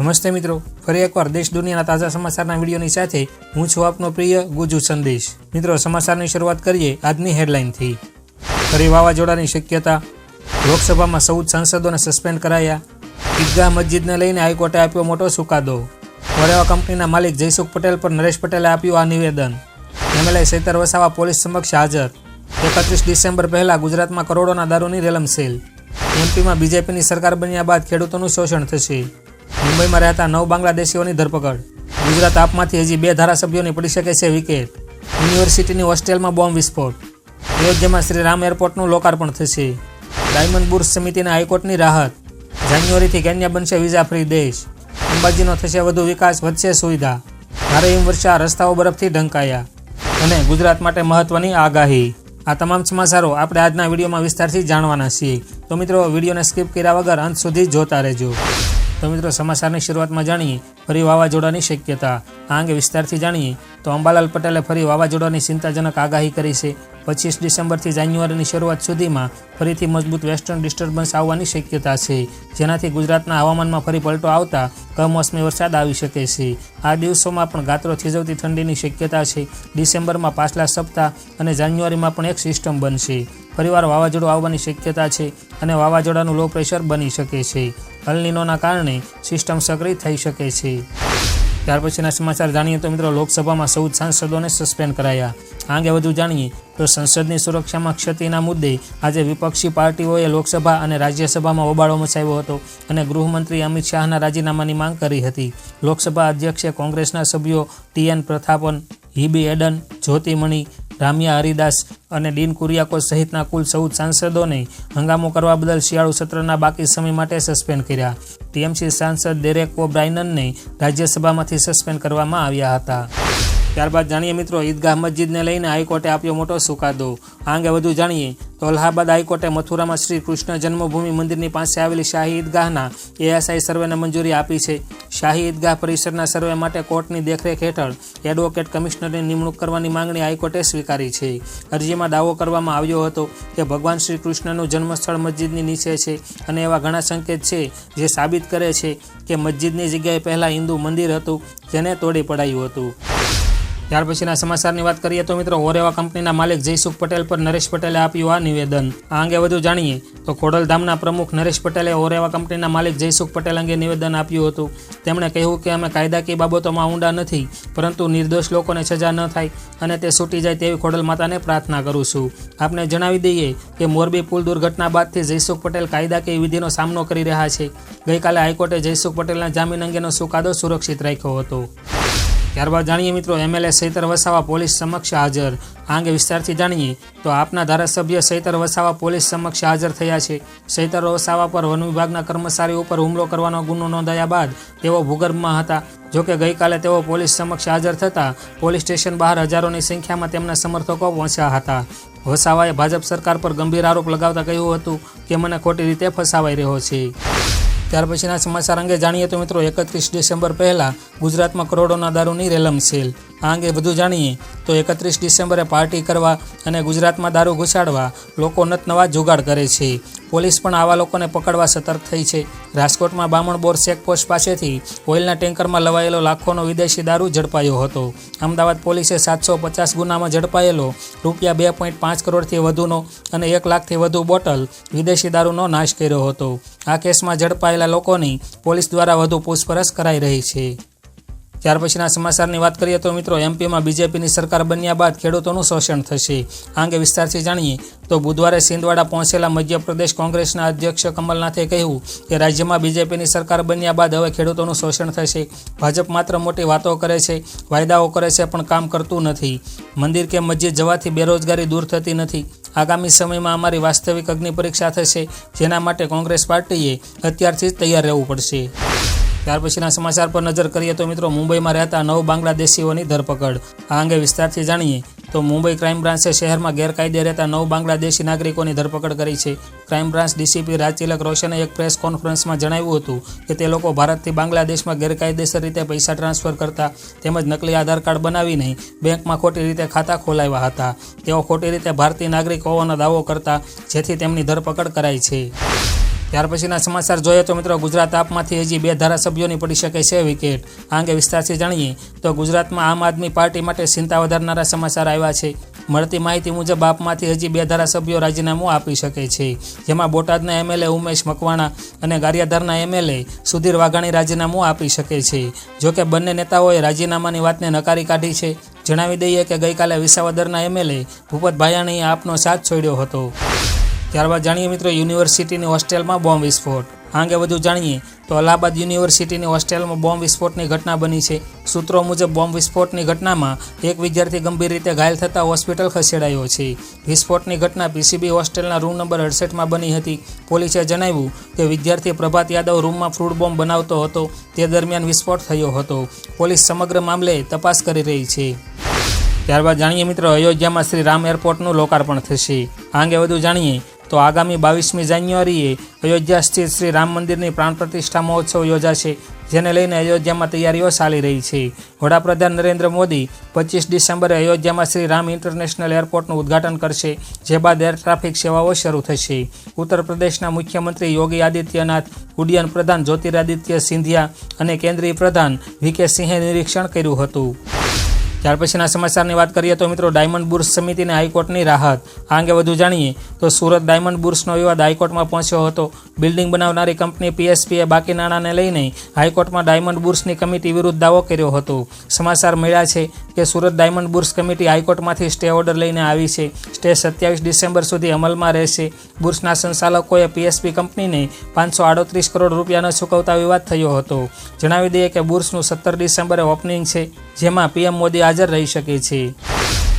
નમસ્તે મિત્રો, ફરી એકવાર દેશ દુનિયાના તાજા સમાચારના વિડીયોની સાથે હું છું આપનો પ્રિય ગુજુ સંદેશ. મિત્રો, સમાચારની શરૂઆત કરીએ આજની હેડલાઇનથી. ફરી વાવાઝોડાની શક્યતા, લોકસભામાં ચૌદ સાંસદોને સસ્પેન્ડ કરાયા, ઈદગાહ મસ્જિદને લઈને હાઈકોર્ટે આપ્યો મોટો ચુકાદો વરેવા કંપનીના માલિક જયસુખ પટેલ પર નરેશ પટેલે આપ્યું આ નિવેદન. એમએલએ સૈતર વસાવા પોલીસ સમક્ષ હાજર. એકત્રીસ ડિસેમ્બર પહેલા ગુજરાતમાં કરોડોના દારૂની રેલમસેલ એમપીમાં બીજેપીની સરકાર બન્યા બાદ ખેડૂતોનું શોષણ થશે. મુંબઈમાં રહેતા નવ બાંગ્લાદેશીઓની ધરપકડ. ગુજરાત આપમાંથી હજી બે ધારાસભ્યોની પડી શકે છે વિકેટ. યુનિવર્સિટીની હોસ્ટેલમાં બોમ્બ વિસ્ફોટ. અયોધ્યામાં શ્રી રામ એરપોર્ટનું લોકાર્પણ થશે. ડાયમંડ બુર્સ સમિતિના હાઈકોર્ટની રાહત. જાન્યુઆરીથી કેન્યા બનશે વિઝા ફ્રી દેશ. અંબાજીનો થશે વધુ વિકાસ, વધશે સુવિધા. ભારે હિમવર્ષા, રસ્તાઓ બરફથી ઢંકાયા. અને ગુજરાત માટે મહત્વની આગાહી. આ તમામ સમાચારો આપણે આજના વિડીયોમાં વિસ્તારથી જાણવાના છીએ. તો મિત્રો, વિડીયોને સ્કીપ કર્યા વગર અંત સુધી જોતા રહેજો. તો મિત્રો સમાચારની શરૂઆતમાં જાણીએ, ફરી વાવાઝોડાની શક્યતા. આ અંગે વિસ્તારથી જાણીએ, તો અંબાલાલ પટેલે ફરી વાવાઝોડાની ચિંતાજનક આગાહી કરી છે. પચીસ ડિસેમ્બરથી જાન્યુઆરીની શરૂઆત સુધીમાં ફરીથી મજબૂત વેસ્ટર્ન ડિસ્ટર્બન્સ આવવાની શક્યતા છે. જેનાથી ગુજરાતના હવામાનમાં ફરી પલટો આવતા કમોસમી વરસાદ આવી શકે છે. આ દિવસોમાં પણ ગાત્રો થીજવતી ઠંડીની શક્યતા છે. ડિસેમ્બરમાં પાછલા સપ્તાહ અને જાન્યુઆરીમાં પણ એક સિસ્ટમ બનશે. ફરીવાર વાવાઝોડું આવવાની શક્યતા છે અને વાવાઝોડાનું લો પ્રેશર બની શકે છે. અલનીનોના કારણે સિસ્ટમ સક્રિય થઈ શકે છે. ત્યાર પછીના સમાચાર જાણીએ તો મિત્રો લોકસભામાં ચૌદ સાંસદોને સસ્પેન્ડ કરાયા. આ અંગે વધુ જાણીએ તો સંસદની સુરક્ષામાં ક્ષતિના મુદ્દે આજે વિપક્ષી પાર્ટીઓએ લોકસભા અને રાજ્યસભામાં હોબાળો મચાવ્યો હતો અને ગૃહમંત્રી અમિત શાહના રાજીનામાની માંગ કરી હતી. લોકસભા અધ્યક્ષે કોંગ્રેસના સભ્યો ટીએન પ્રથાપન હિબી એડન, જ્યોતિમણી રામ્યા હરિદાસ અને ડીન કુરિયાકો સહિતના કુલ ચૌદ સાંસદોને હંગામો કરવા બદલ શિયાળુ સત્રના બાકી સમય માટે સસ્પેન્ડ કર્યા. ટીએમસી સાંસદ ડેરેક ઓ બ્રાયનનને રાજ્યસભામાંથી સસ્પેન્ડ કરવામાં આવ્યા હતા. ત્યારબાદ જાણીએ મિત્રો, ઈદગાહ મસ્જિદને લઈને હાઈકોર્ટે આપ્યો મોટો ચુકાદો આ અંગે વધુ જાણીએ તો અલ્હાબાદ હાઈકોર્ટે મથુરામાં શ્રી કૃષ્ણ જન્મભૂમિ મંદિરની પાસે આવેલી શાહી ઈદગાહના એએસઆઈ સર્વેને મંજૂરી આપી છે. શાહી ઈદગાહ પરિસરના સર્વે માટે કોર્ટની દેખરેખ હેઠળ એડવોકેટ કમિશનરની નિમણૂક કરવાની માંગણી હાઈકોર્ટે સ્વીકારી છે. અરજીમાં દાવો કરવામાં આવ્યો હતો કે ભગવાન શ્રી કૃષ્ણનું જન્મસ્થળ મસ્જિદની નીચે છે અને એવા ઘણા સંકેત છે જે સાબિત કરે છે કે મસ્જિદની જગ્યાએ પહેલાં હિન્દુ મંદિર હતું, જેને તોડી પડાયું હતું. ત્યાર પછીના સમાચારની વાત કરીએ તો મિત્રો ઓરેવા કંપનીના માલિક જયસુખ પટેલ પર નરેશ પટેલે આપ્યું આ નિવેદન. આ અંગે વધુ જાણીએ તો ખોડલધામના પ્રમુખ નરેશ પટેલે ઓરેવા કંપનીના માલિક જયસુખ પટેલ અંગે નિવેદન આપ્યું હતું. તેમણે કહ્યું કે અમે કાયદાકીય બાબતોમાં ઊંડા નથી, પરંતુ નિર્દોષ લોકોને સજા ન થાય અને તે છૂટી જાય તેવી ખોડલ માતાને પ્રાર્થના કરું છું. આપને જણાવી દઈએ કે મોરબી પુલ દુર્ઘટના બાદથી જયસુખ પટેલ કાયદાકીય વિધિનો સામનો કરી રહ્યા છે. ગઈકાલે હાઈકોર્ટે જયસુખ પટેલના જામીન અંગેનો ચુકાદો સુરક્ષિત રાખ્યો હતો. ત્યારબાદ જાણીએ મિત્રો, એમએલએ સૈતર વસાવા પોલીસ સમક્ષ હાજર. આ અંગે વિસ્તારથી જાણીએ તો આપના ધારાસભ્ય સૈતર વસાવા પોલીસ સમક્ષ હાજર થયા છે. સૈતર વસાવા પર વન વિભાગના કર્મચારીઓ ઉપર હુમલો કરવાનો ગુનો નોંધાયા બાદ તેઓ ભૂગર્ભમાં હતા. જોકે ગઈકાલે તેઓ પોલીસ સમક્ષ હાજર થતાં પોલીસ સ્ટેશન બહાર હજારોની સંખ્યામાં તેમના સમર્થકો પહોંચ્યા હતા. વસાવાએ ભાજપ સરકાર પર ગંભીર આરોપ લગાવતા કહ્યું હતું કે મને ખોટી રીતે ફસાવાઈ રહ્યો છે. ત્યાર પછીના સમાચાર અંગે જાણીએ તો મિત્રો, એકત્રીસ ડિસેમ્બર પહેલાં ગુજરાતમાં કરોડોના દારૂની રેલમ સેલ આ અંગે વધુ જાણીએ તો એકત્રીસ ડિસેમ્બરે પાર્ટી કરવા અને ગુજરાતમાં દારૂ ઘુસાડવા લોકો નતનવા જુગાડ કરે છે. પોલીસ પણ આવા લોકોને પકડવા સતર્ક થઈ છે. રાજકોટમાં બામણ બોર ચેકપોસ્ટ પાસેથી ઓઇલના ટેન્કરમાં લવાયેલો લાખોનો વિદેશી દારૂ ઝડપાયો હતો. અમદાવાદ પોલીસે સાતસો પચાસ ગુનામાં ઝડપાયેલો રૂપિયા બે પોઈન્ટ પાંચ કરોડથી વધુનો અને એક લાખથી વધુ બોટલ વિદેશી દારૂનો નાશ કર્યો હતો. આ કેસમાં ઝડપાયેલા લોકોની પોલીસ દ્વારા વધુ પૂછપરછ કરાઈ રહી છે. ત્યાર પછીના સમાચારની વાત કરીએ તો મિત્રો એમપીમાં બીજેપીની સરકાર બન્યા બાદ ખેડૂતોનું શોષણ થશે. આ અંગે વિસ્તારથી જાણીએ તો બુધવારે સિંદવાડા પહોંચેલા મધ્યપ્રદેશ કોંગ્રેસના અધ્યક્ષ કમલનાથે કહ્યું કે રાજ્યમાં બીજેપીની સરકાર બન્યા બાદ હવે ખેડૂતોનું શોષણ થશે. ભાજપ માત્ર મોટી વાતો કરે છે, વાયદાઓ કરે છે, પણ કામ કરતું નથી. મંદિર કે મસ્જિદ જવાથી બેરોજગારી દૂર થતી નથી. આગામી સમયમાં અમારી વાસ્તવિક અગ્નિ પરીક્ષા થશે, જેના માટે કોંગ્રેસ પાર્ટીએ અત્યારથી જ તૈયાર રહેવું પડશે. ત્યાર પછીના સમાચાર પર નજર કરીએ તો મિત્રો મુંબઈમાં રહેતા નવ બાંગ્લાદેશીઓની ધરપકડ. આ અંગે વિસ્તારથી જાણીએ તો મુંબઈ ક્રાઇમ બ્રાન્ચે શહેરમાં ગેરકાયદે રહેતા નવ બાંગ્લાદેશી નાગરિકોની ધરપકડ કરી છે. ક્રાઇમ બ્રાન્ચ ડીસીપી રાજતિલક રોશને એક પ્રેસ કોન્ફરન્સમાં જણાવ્યું હતું કે તે લોકો ભારતથી બાંગ્લાદેશમાં ગેરકાયદેસર રીતે પૈસા ટ્રાન્સફર કરતા તેમજ નકલી આધાર કાર્ડ બનાવીને બેંકમાં ખોટી રીતે ખાતા ખોલાવ્યા હતા. તેઓ ખોટી રીતે ભારતીય નાગરિક હોવાનો દાવો કરતા જેથી તેમની ધરપકડ કરાઈ છે. ત્યાર પછીના સમાચાર જોઈએ તો મિત્રો, ગુજરાત આપમાંથી હજી બે ધારાસભ્યોની પડી શકે છે વિકેટ. આ અંગે વિસ્તારથી જાણીએ તો ગુજરાતમાં આમ આદમી પાર્ટી માટે ચિંતા વધારનારા સમાચાર આવ્યા છે. મળતી માહિતી મુજબ આપમાંથી હજી બે ધારાસભ્યો રાજીનામું આપી શકે છે. જેમાં બોટાદના એમએલએ ઉમેશ મકવાણા અને ગારિયાધારના એમએલએ સુધીર વાઘાણી રાજીનામું આપી શકે છે. જોકે બંને નેતાઓએ રાજીનામાની વાતને નકારી કાઢી છે. જણાવી દઈએ કે ગઈકાલે વિસાવદરના એમએલએ ભૂપત ભાયાણીએ આપનો સાથ છોડ્યો હતો. ત્યારબાદ જાણીએ મિત્રો યુનિવર્સિટીની હોસ્ટેલમાં બોમ્બ વિસ્ફોટ. આ અંગે વધુ જાણીએ તો અલ્હાબાદ યુનિવર્સિટીની હોસ્ટેલમાં બોમ્બ વિસ્ફોટની ઘટના બની છે. સૂત્રો મુજબ બોમ્બ વિસ્ફોટની ઘટનામાં એક વિદ્યાર્થી ગંભીર રીતે ઘાયલ થતાં હોસ્પિટલ ખસેડાયો છે. વિસ્ફોટની ઘટના પીસીબી હોસ્ટેલના રૂમ નંબર અડસઠમાં બની હતી. પોલીસે જણાવ્યું કે વિદ્યાર્થી પ્રભાત યાદવ રૂમમાં ફ્રૂટ બોમ્બ બનાવતો હતો. તે દરમિયાન વિસ્ફોટ થયો હતો. પોલીસ સમગ્ર મામલે તપાસ કરી રહી છે. ત્યારબાદ જાણીએ મિત્રો અયોધ્યામાં શ્રી રામ એરપોર્ટનું લોકાર્પણ થશે. આ અંગે વધુ જાણીએ તો આગામી બાવીસમી જાન્યુઆરીએ અયોધ્યા સ્થિત શ્રી રામ મંદિરની પ્રાણ પ્રતિષ્ઠા મહોત્સવ યોજાશે, જેને લઈને અયોધ્યામાં તૈયારીઓ ચાલી રહી છે. વડાપ્રધાન નરેન્દ્ર મોદી પચીસ ડિસેમ્બરે અયોધ્યામાં શ્રી રામ ઇન્ટરનેશનલ એરપોર્ટનું ઉદ્ઘાટન કરશે, જે બાદ એર ટ્રાફિક સેવાઓ શરૂ થશે. ઉત્તર પ્રદેશના મુખ્યમંત્રી યોગી આદિત્યનાથ, ઉડ્ડયન પ્રધાન જ્યોતિરાદિત્ય સિંધિયા અને કેન્દ્રીય પ્રધાન વી કે સિંહે નિરીક્ષણ કર્યું હતું. ત્યાર પછીના સમાચારની વાત કરીએ તો મિત્રો ડાયમંડ બુર્સ સમિતિને હાઈકોર્ટની રાહત. આ અંગે વધુ જાણીએ તો સુરત ડાયમંડ બુર્સનો વિવાદ હાઈકોર્ટમાં પહોંચ્યો હતો. બિલ્ડિંગ બનાવનારી કંપની પીએસપીએ બાકી નાણાંને લઈને હાઈકોર્ટમાં ડાયમંડ બુર્સની કમિટી વિરુદ્ધ દાવો કર્યો હતો. સમાચાર મળ્યા છે કે સુરત ડાયમંડ બુર્સ કમિટી હાઈકોર્ટમાંથી સ્ટે ઓર્ડર લઈને આવી છે. સ્ટે સત્યાવીસ ડિસેમ્બર સુધી અમલમાં રહેશે. બુર્સના સંચાલકોએ પીએસપી કંપનીને પાંચસો આડત્રીસ કરોડ રૂપિયાનો ચૂકવતા વિવાદ થયો હતો. જણાવી દઈએ કે બુર્સનું સત્તર ડિસેમ્બરે ઓપનિંગ છે. જેમાં પીએમ મોદી હાજર રહી શકે છે.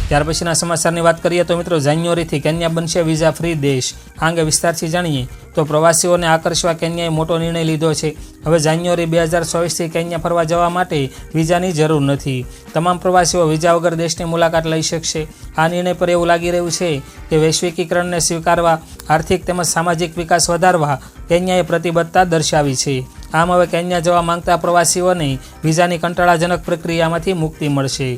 ત્યાર પછીના સમાચારની વાત કરીએ તો મિત્રો, જાન્યુઆરીથી કેન્યા બનશે વિઝા ફ્રી દેશ. આ અંગે વિસ્તારથી જાણીએ તો પ્રવાસીઓને આકર્ષવા કેન્યાએ મોટો નિર્ણય લીધો છે. હવે જાન્યુઆરી બે હજાર ચોવીસથી કેન્યા ફરવા જવા માટે વિઝાની જરૂર નથી. તમામ પ્રવાસીઓ વિઝા વગર દેશની મુલાકાત લઈ શકશે. આ નિર્ણય પર એવું લાગી રહ્યું છે કે વૈશ્વિકીકરણને સ્વીકારવા, આર્થિક તેમજ સામાજિક વિકાસ વધારવા કેન્યાએ પ્રતિબદ્ધતા દર્શાવી છે. આમ હવે કેન્યા જવા માંગતા પ્રવાસીઓને વિઝાની કંટાળાજનક પ્રક્રિયામાંથી મુક્તિ મળશે.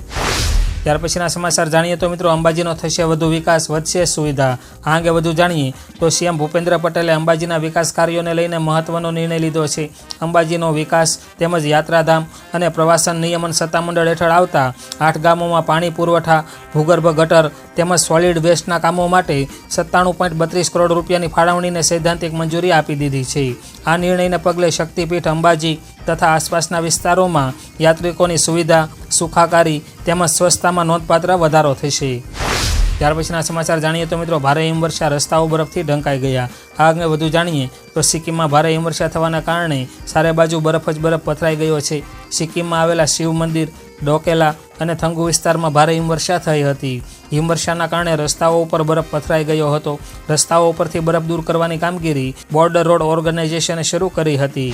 ત્યાર પછીના સમાચાર જાણીએ તો મિત્રો, અંબાજીનો થશે વધુ વિકાસ, વધશે સુવિધા. આ અંગે વધુ જાણીએ તો સીએમ ભૂપેન્દ્ર પટેલે અંબાજીના વિકાસ કાર્યોને લઈને મહત્વનો નિર્ણય લીધો છે. અંબાજીનો વિકાસ તેમજ યાત્રાધામ અને પ્રવાસન નિયમન સત્તામંડળ હેઠળ આવતા આઠ ગામોમાં પાણી પુરવઠા, ભૂગર્ભ ગટર તેમજ સોલિડ વેસ્ટના કામો માટે સત્તાણું પોઈન્ટ બત્રીસ કરોડ રૂપિયાની ફાળવણીને સૈદ્ધાંતિક મંજૂરી આપી દીધી છે. આ નિર્ણયને પગલે શક્તિપીઠ અંબાજી તથા આસપાસના વિસ્તારોમાં યાત્રિકોની સુવિધા, સુખાકારી તેમજ સ્વચ્છતામાં નોંધપાત્ર વધારો થશે. ત્યાર પછીના સમાચાર જાણીએ તો મિત્રો, ભારે હિમવર્ષા રસ્તાઓ બરફથી ઢંકાઈ ગયા. આ અંગે વધુ જાણીએ તો સિક્કિમમાં ભારે હિમવર્ષા થવાના કારણે સારે બાજુ બરફ જ બરફ પથરાઈ ગયો છે. સિક્કિમમાં આવેલા શિવ મંદિર, ડોકેલા અને થંગુ વિસ્તારમાં ભારે હિમવર્ષા થઈ હતી. હિમવર્ષાના કારણે રસ્તાઓ ઉપર બરફ પથરાઈ ગયો હતો. રસ્તાઓ ઉપરથી બરફ દૂર કરવાની કામગીરી બોર્ડર રોડ ઓર્ગેનાઇઝેશને શરૂ કરી હતી.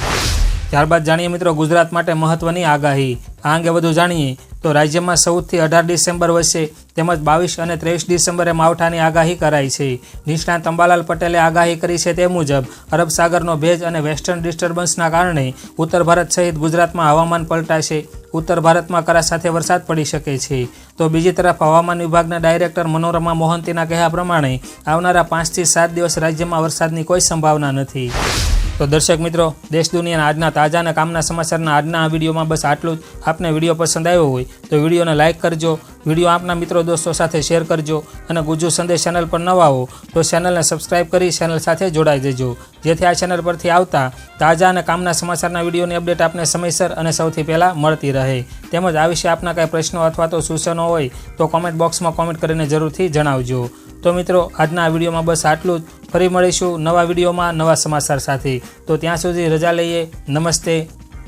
ત્યારબાદ જાણીએ મિત્રો ગુજરાત માટે મહત્વની આગાહી. આ અંગે વધુ જાણીએ તો રાજ્યમાં ચૌદથી અઢાર ડિસેમ્બર વચ્ચે તેમજ બાવીસ અને ત્રેવીસ ડિસેમ્બરે માવઠાની આગાહી કરાઈ છે. નિષ્ણાત અંબાલાલ પટેલે આગાહી કરી છે તે મુજબ, અરબ સાગરનો ભેજ અને વેસ્ટર્ન ડિસ્ટર્બન્સના કારણે ઉત્તર ભારત સહિત ગુજરાતમાં હવામાન પલટાશે. ઉત્તર ભારતમાં કરા સાથે વરસાદ પડી શકે છે. તો બીજી તરફ હવામાન વિભાગના ડાયરેક્ટર મનોરમા મોહંતીના કહ્યા પ્રમાણે આવનારા પાંચથી સાત દિવસ રાજ્યમાં વરસાદની કોઈ સંભાવના નથી. તો દર્શક મિત્રો, દેશ દુનિયાના આજના તાજા અને કામના સમાચારના આજના આ વિડીયોમાં બસ આટલું જ. આપને વીડિયો પસંદ આવ્યો હોય તો વિડીયોને લાઇક કરજો વીડિયો આપના મિત્રો દોસ્તો સાથે શેર કરજો અને ગુજુ સંદેશ ચેનલ પર નવા હો તો ચેનલને સબસ્ક્રાઇબ કરી ચેનલ સાથે જોડાઈ દેજો. જેથી આ ચેનલ પરથી આવતા તાજા અને કામના સમાચારના વિડીયોની અપડેટ આપને સમયસર અને સૌથી પહેલાં મળતી રહે. તેમજ આ વિશે આપના કાંઈ પ્રશ્નો અથવા તો સૂચનો હોય તો કોમેન્ટ બોક્સમાં કોમેન્ટ કરીને જરૂરથી જણાવજો. તો મિત્રો, આજના આ વિડીયોમાં બસ આટલું જ. ફરી મળીશું નવા વિડીયોમાં નવા સમાચાર સાથે. તો ત્યાં સુધી રજા લઈએ. નમસ્તે.